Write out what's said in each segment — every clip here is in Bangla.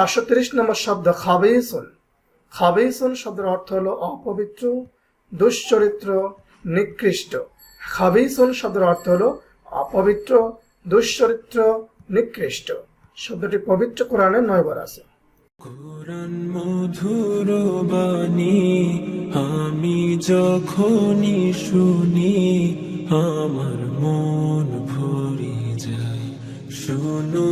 পাঁচশো তিরিশ নম্বর শব্দ খাবেসুন খাবেসুন শব্দের অর্থ হলো অপবিত্র, দুশ্চরিত্র, নিকৃষ্ট। খাবেসুন শব্দের অর্থ হলো অপবিত্র, দুশ্চরিত্র, নিকৃষ্ট। শব্দটি পবিত্র কোরআনে নয়বার আছে। কোরআন মধুর বাণী, আমি যখনই শুনি, আমার মন ভরে যায়। শোনো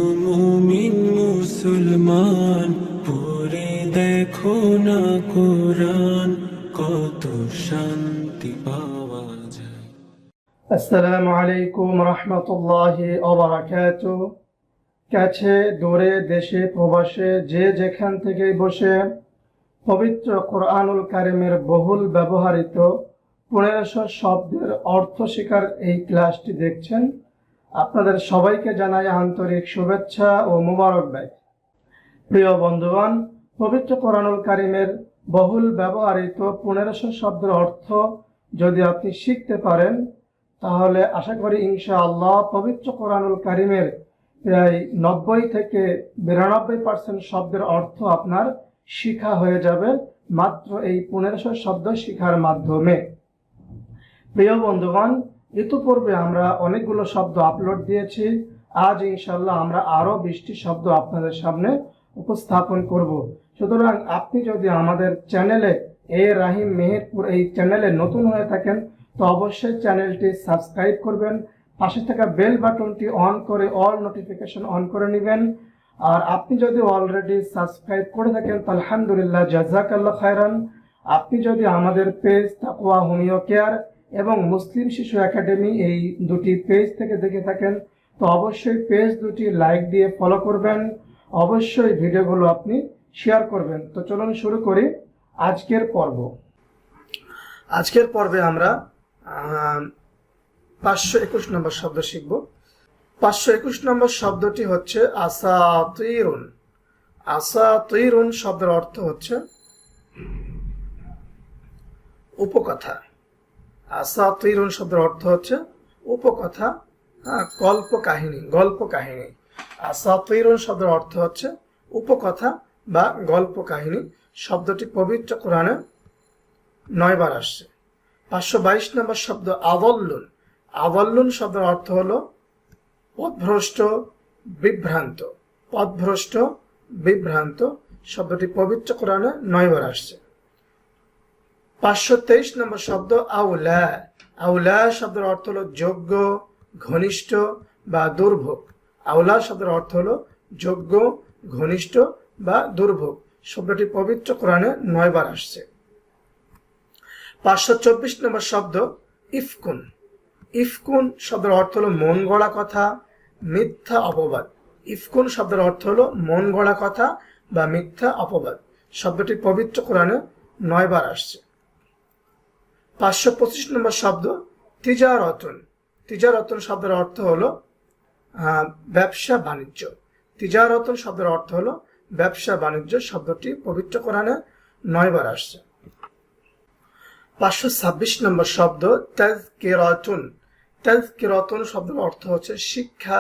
মুসলমান, পড়ে দেখো না কোরআন, কত শান্তি পাওয়া যায়। আসসালামু আলাইকুম রহমতুল্লাহি ওবরাকাত কাছে, দূরে, দেশে, প্রবাসে, যে যেখান থেকে বসে, পবিত্র কোরআনুল কারিমের বহুল ব্যবহৃত পনেরোশো শব্দের অর্থ শিকার এই ক্লাসটি দেখছেন। আপনাদের সবাইকে জানাই আন্তরিক শুভেচ্ছা ও মুবারকবাদ। প্রিয় বন্ধুগণ, পবিত্র কোরআনুল কারিমের বহুল ব্যবহৃত পনেরোশো শব্দের অর্থ যদি আপনি শিখতে পারেন, তাহলে আশা করি ইনশা আল্লাহ পবিত্র কোরআনুল কারিমের প্রায় নব্বই থেকে বিরানব্বই পার্সেন্ট শব্দের অর্থ আপনার শিখা হয়ে যাবে মাত্র এই পনেরোশো শব্দ শিখার মাধ্যমে। প্রিয় বন্ধুগণ, ইতিপূর্বে আমরা অনেকগুলো শব্দ আপলোড দিয়েছি। আজ ইনশাল্লাহ আমরা আরও বিশটি শব্দ আপনাদের সামনে উপস্থাপন করব। সুতরাং আপনি যদি আমাদের চ্যানেলে এ রাহিম মেহেরপুর এই চ্যানেলে নতুন হয়ে থাকেন, তো অবশ্যই চ্যানেলটি সাবস্ক্রাইব করবেন, পাশে থাকা বেল বাটনটি অন করে অল নোটিফিকেশন অন করে নেবেন। আর আপনি যদি অলরেডি সাবস্ক্রাইব করে থাকেন, তো আলহামদুলিল্লাহ জাজাকাল্লাহ খায়রান। আপনি যদি আমাদের পেজ তাকুয়া হোমিও কেয়ার এবং মুসলিম শিশু একাডেমি এই দুটি পেজ থেকে দেখে থাকেন, তো অবশ্যই পেজ দুটি লাইক দিয়ে ফলো করবেন। অবশ্যই ভিডিওগুলো আপনি শেয়ার করবেন। তো চলুন শুরু করি আজকের পর্ব। আজকের পর্বে আমরা পাঁচশো একুশ নম্বর শব্দ শিখব। পাঁচশো একুশ নম্বর শব্দটি হচ্ছে আসা তৈরুন আসা তৈরুন শব্দের অর্থ হচ্ছে উপকথা। আসা তৈরুন শব্দের অর্থ হচ্ছে উপকথা হ্যাঁ গল্প কাহিনী গল্প কাহিনী আসা তৈরুন শব্দের অর্থ হচ্ছে উপকথা বা গল্প কাহিনী। শব্দটি পবিত্র কোরআনে নয়বার আসছে। পাঁচশো বাইশ নম্বর শব্দ আবল্লুন আবল্লুন শব্দের অর্থ হল পথভ্রষ্ট বিভ্রান্ত। পথভ্রষ্ট বিভ্রান্ত শব্দটি পবিত্র কোরআনে নয়বার আসছে। পাঁচশো তেইশ নম্বর শব্দ আউলা। আউলা শব্দের অর্থ হল যোগ্য, ঘনিষ্ঠ বা দুর্ভোগ। আউলা শব্দের অর্থ হলো যোগ্য, ঘনিষ্ঠ বা দুর্ভোগ। শব্দটি পবিত্র কোরআনে নয়বার আসছে। পাঁচশো চব্বিশ নম্বর শব্দ ইফকুন। ইফকুন শব্দের অর্থ হলো মন গড়া কথা, মিথ্যা অপবাদ। ইফকুন শব্দের অর্থ হলো মন গড়া কথা বা মিথ্যা অপবাদ। শব্দটি পবিত্র কোরআনে নয়বার আসছে। পাঁচশো পঁচিশ নম্বর শব্দ তিজারতন। তিজারতন শব্দের অর্থ হলো ব্যবসা বাণিজ্য। তিজারতন শব্দের অর্থ হলো ব্যবসা বাণিজ্য শব্দটি পবিত্র কোরআনে নয়বার আসছে। পাঁচশো ছাব্বিশ নম্বর শব্দ তেজ কেরাতুন তেজ কেরাতুন শব্দের অর্থ হচ্ছে শিক্ষা,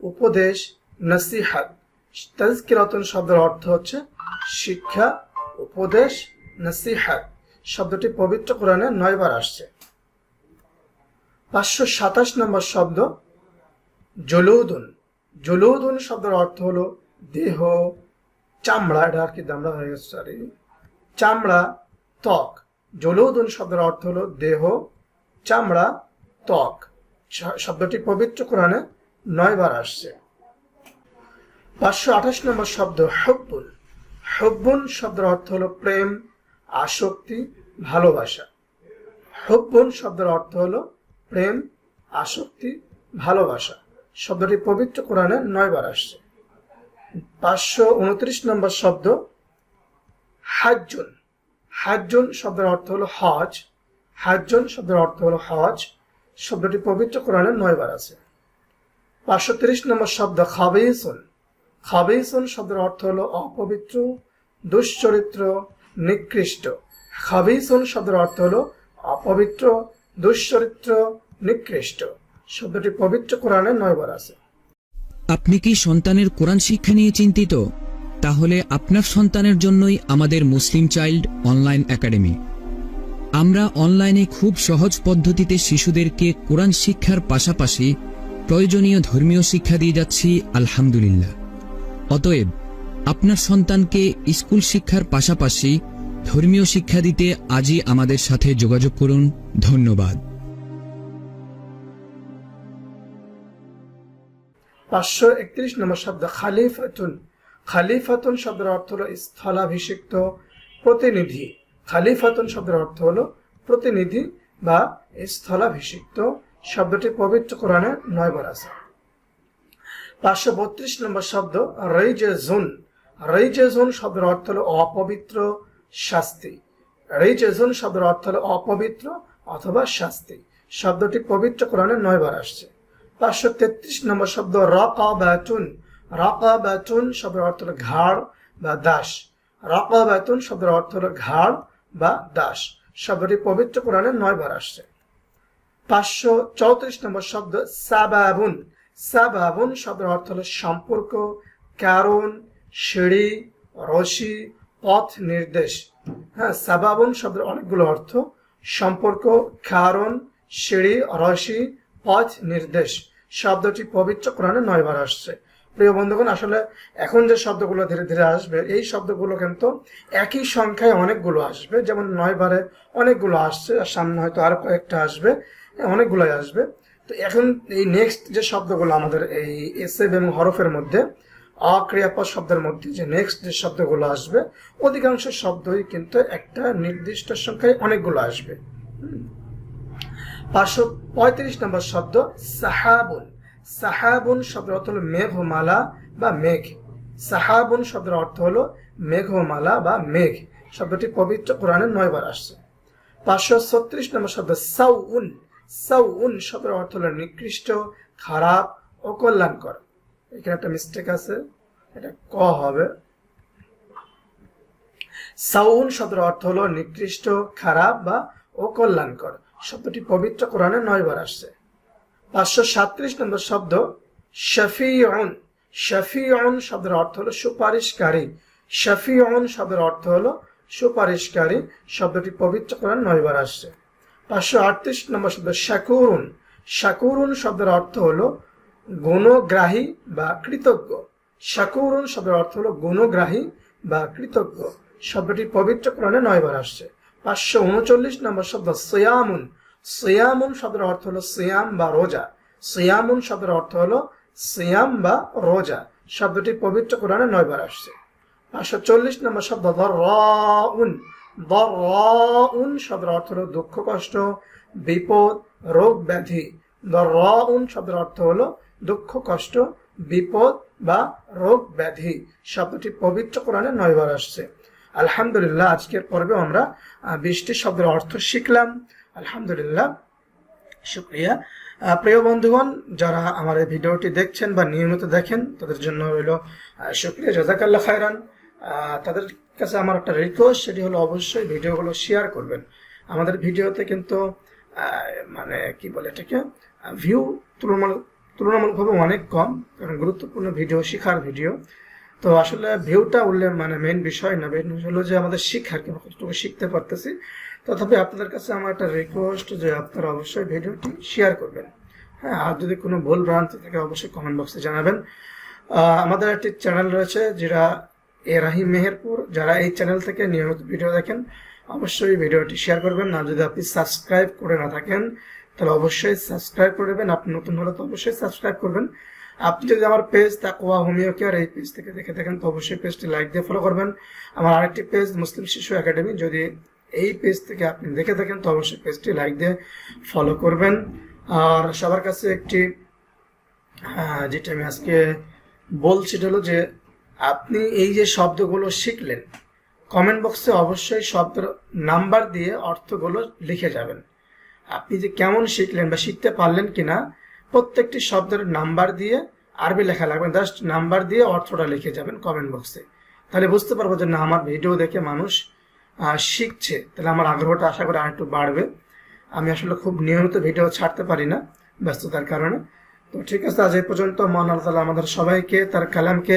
উপদেশ, নসিহাত। তেজ কেরাতুন শব্দের অর্থ হচ্ছে শিক্ষা, উপদেশ, নসিহাত। শব্দটি পবিত্র কোরআনে নয়বার আসছে। পাঁচশো সাতাশ নম্বর শব্দ জলৌদুন। জলৌদুন শব্দের অর্থ হলো দেহ, চামড়া, এটা আর কি দামড়া হয়ে গেছে সরি চামড়া, ত্বক। জলৌদুন শব্দের অর্থ হলো দেহ, চামড়া, ত্বক। শব্দটি পবিত্র কোরআনে নয়বার আসছে। পাঁচশো আঠাশ নম্বর শব্দ হব্বুন। হব্বুন শব্দের অর্থ হলো প্রেম, আসক্তি, ভালোবাসা। হব্বুন শব্দের অর্থ হলো প্রেম, আসক্তি, ভালোবাসা। শব্দটি পবিত্র কোরআনে নয়বার আসছে। পাঁচশো উনত্রিশ নম্বর শব্দ হাজ্জুন। হাজ্জুন শব্দের অর্থ হলো হজ। হাজ্জুন শব্দের অর্থ হলো হজ। শব্দটি পবিত্র কোরআনে নয়বার আছে। পাঁচশো তিরিশ নম্বর শব্দ খাবেসুন। খাবেসুন শব্দের অর্থ হলো অপবিত্র, দুশ্চরিত্র, নিকৃষ্ট। খাবেসুন শব্দের অর্থ হলো অপবিত্র, দুশ্চরিত্র, নিকৃষ্ট। শব্দটি পবিত্র কোরআনে নয়বার আছে। আপনি কি সন্তানের কোরআন শিক্ষা নিয়ে চিন্তিত? তাহলে আপনার সন্তানের জন্যই আমাদের মুসলিম চাইল্ড অনলাইন একাডেমি। আমরা অনলাইনে খুব সহজ পদ্ধতিতে শিশুদেরকে কোরআন শিক্ষার পাশাপাশি প্রয়োজনীয় ধর্মীয় শিক্ষা দিয়ে যাচ্ছি, আলহামদুলিল্লাহ। অতএব, আপনার সন্তানকে স্কুল শিক্ষার পাশাপাশি ধর্মীয় শিক্ষা দিতে আজই আমাদের সাথে যোগাযোগ করুন। ধন্যবাদ। পাঁচশো একত্রিশ নম্বর শব্দ খালিফাতুন। খালিফাতুন শব্দের অর্থ হলো স্থলাভিষিক্ত প্রতিনিধি। খালিফাতুন শব্দের অর্থ হলো প্রতিনিধি বা স্থলাভিষিক্ত। শব্দটি পবিত্র কোরআনে নয়বার আছে। পাঁচশো বত্রিশ নম্বর শব্দ রইজেজুন রইজেজুন শব্দের অর্থ হলো অপবিত্র শাস্তি। রইজেজুন শব্দের অর্থ হলো অপবিত্র অথবা শাস্তি। শব্দটি পবিত্র কোরআনে নয়বার আসছে। পাঁচশো তেত্রিশ নম্বর শব্দ রকা ব্যাটুন রকা ব্যাটুন শব্দের অর্থ হলো ঘাড় বা দাস। রকা ব্যাটুন শব্দের অর্থ হলো ঘাড় বা দাস। শব্দটি পবিত্র কোরআনে নয়বার আসছে। পাঁচশো চৌত্রিশ নম্বর শব্দ সাবাবুন। সাবাবুন শব্দের অর্থ হলো সম্পর্ক, কারণ, সিঁড়ি, রশি, পথ নির্দেশ। হ্যাঁ সাবাবুন শব্দের অনেকগুলো অর্থ। সম্পর্ক, কারণ, সিঁড়ি, রশি, পথ নির্দেশ। শব্দটি পবিত্র কোরআনে নয়বার আসছে। প্রিয় বন্ধুগণ, আসলে এখন যে শব্দগুলো ধীরে ধীরে আসবে, এই শব্দগুলো কিন্তু একই সংখ্যায় অনেকগুলো আসবে। যেমন নয়বারে অনেকগুলো আসছে, আর সামনে হয়তো আরও কয়েকটা আসবে, অনেকগুলোই আসবে। তো এখন এই নেক্সট যে শব্দগুলো আমাদের এই এসএব এবং হরফের মধ্যে, অক্রিয়াপদ শব্দের মধ্যে যে নেক্সট যে শব্দগুলো আসবে, অধিকাংশ শব্দই কিন্তু একটা নির্দিষ্ট সংখ্যায় অনেকগুলো আসবে। পাঁচশো পঁয়ত্রিশ নম্বর শব্দ সাহাবুন। সাহাবুন শব্দের অর্থ হলো মেঘমালা বা মেঘ। সাহাবুন শব্দের অর্থ হলো মেঘমালা বা মেঘ। শব্দটি পবিত্র কোরআনে নয়বার আসছে। পাঁচশো ছত্রিশ নম্বর শব্দ সাউন। সাউন শব্দের অর্থ হলো নিকৃষ্ট, খারাপ ও কল্যাণকর। এখানে একটা মিস্টেক আছে, এটা ক হবে। সাউন শব্দের অর্থ হলো নিকৃষ্ট, খারাপ বা অকল্যাণকর শব্দটি পবিত্র কোরআনে নয়বার আসছে। পাঁচশো সাত্রিশ নম্বর শব্দ শফিউন। শফিউন শব্দের অর্থ হলো সুপারিশকারী। শফিউন শব্দের অর্থ হলো সুপারিশকারী। শব্দটি পবিত্র কোরআন নয়বার আসছে। পাঁচশো আটত্রিশ নম্বর শব্দ শাকুরুন। শাকুরুন শব্দের অর্থ হলো গুণগ্রাহী বা কৃতজ্ঞ। শাকুরুন শব্দের অর্থ হলো গুণগ্রাহী বা কৃতজ্ঞ। শব্দটি পবিত্র কোরআনে নয়বার আসছে। পাঁচশো উনচল্লিশ নম্বর শব্দ সয়ামুন। সয়ামুন শব্দের অর্থ হলো সিয়াম বা রোজা। সিয়ামুন শব্দের অর্থ হলো সিয়াম বা রোজা। শব্দটি পবিত্র কোরআনে নয়বার আসছে। পাঁচশো চল্লিশ নম্বর শব্দ দরাউন দরাউন শব্দের অর্থ হলো দুঃখ, কষ্ট, বিপদ, রোগ, ব্যাধি। দরাউন শব্দের অর্থ হলো দুঃখ, কষ্ট, বিপদ বা রোগ, ব্যাধি। শব্দটি পবিত্র কোরআনে নয়বার আসছে। আলহামদুলিল্লাহ, আজকের পর্বে আমরা বিশটি শব্দের অর্থ শিখলাম। আলহামদুলিল্লাহ, শুক্রিয়া। প্রিয় বন্ধুগণ, যারা আমার এই ভিডিওটি দেখছেন বা নিয়মিত দেখেন, তাদের জন্য রইল শুক্রিয়া জাজাকাল্লাহ খায়রান। তাদের কাছে আমার একটা রিকোয়েস্ট সেটি হলো অবশ্যই ভিডিওগুলো শেয়ার করবেন। আমাদের ভিডিওতে কিন্তু মানে কি বলে এটাকে ভিউ তুলনামূলক তুলনামূলকভাবে অনেক কম, কারণ গুরুত্বপূর্ণ ভিডিও, শেখার ভিডিও। তো আসলে ভিউটা উল্লেখ মানে মেন বিষয় না মেন হলো যে আমাদের শিক্ষার কি কতটুকু শিখতে পারতেছি। তথাপি আপনাদের কাছে আমার একটা রিকোয়েস্ট যে আপনারা অবশ্যই ভিডিওটি শেয়ার করবেন। হ্যাঁ আর যদি কোনো ভুল ভ্রান্তি থাকে, অবশ্যই কমেন্ট বক্সে জানাবেন। আমাদের একটি চ্যানেল রয়েছে যেটা রাহিম মেহেরপুর। যারা এই চ্যানেল থেকে নিয়মিত ভিডিও দেখেন, অবশ্যই ভিডিওটি শেয়ার করবেন। আর যদি আপনি সাবস্ক্রাইব করে না থাকেন, তাহলে অবশ্যই সাবস্ক্রাইব করে দেবেন। আপনি নতুন হলে তো অবশ্যই সাবস্ক্রাইব করবেন। আপনি যদি আমার পেজ তাকওয়া হোমিও কেয়ার এই পেজ থেকে দেখে থাকেন, তো অবশ্যই পেজটি লাইক দিয়ে ফলো করবেন। আমার আরেকটি পেজ মুসলিম শিশু একাডেমি যদি এই পেজ থেকে আপনি দেখে থাকেন, তো অবশ্যই পেজটি লাইক দিয়ে ফলো করবেন। আর সবার কাছে একটি যেটা আমি আজকে বলছি হলো যে আপনি এই যে শব্দগুলো শিখলেন কমেন্ট বক্সে অবশ্যই শব্দের নাম্বার দিয়ে অর্থগুলো লিখে যাবেন। আপনি যে কেমন শিখলেন বা শিখতে পারলেন কিনা প্রত্যেকটি শব্দের নাম্বার দিয়ে আরবি লেখা লাগবে। জাস্ট নাম্বার দিয়ে অর্থটা লিখে যাবেন কমেন্ট বক্সে তাহলে বুঝতে পারব যে না, আমার ভিডিও দেখে মানুষ শিখছে। তাহলে আমার আগ্রহটা আশা করি আরেকটু বাড়বে। আমি আসলে খুব নিয়মিত ভিডিও ছাড়তে পারি না ব্যস্ততার কারণে। তো ঠিক আছে, আজ এই পর্যন্ত। মহান আল্লাহ তাআলা আমাদের সবাইকে তার কালামকে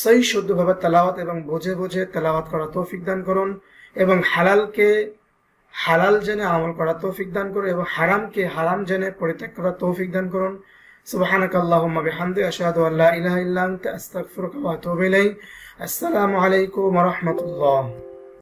সেই শুদ্ধভাবে তেলাওয়াত এবং বুঝে বুঝে তেলাওয়াত করা তৌফিক দান করুন এবং হালালকে হালাল জেনে আমল করা তৌফিক দান করুন এবং হারামকে হারাম জেনে পরিত্যাগ করা তৌফিক দান করুন سبحانك اللهم بحمدك أشهد أن لا إله إلا أنت أستغفرك وأتوب إليك السلام عليكم ورحمة الله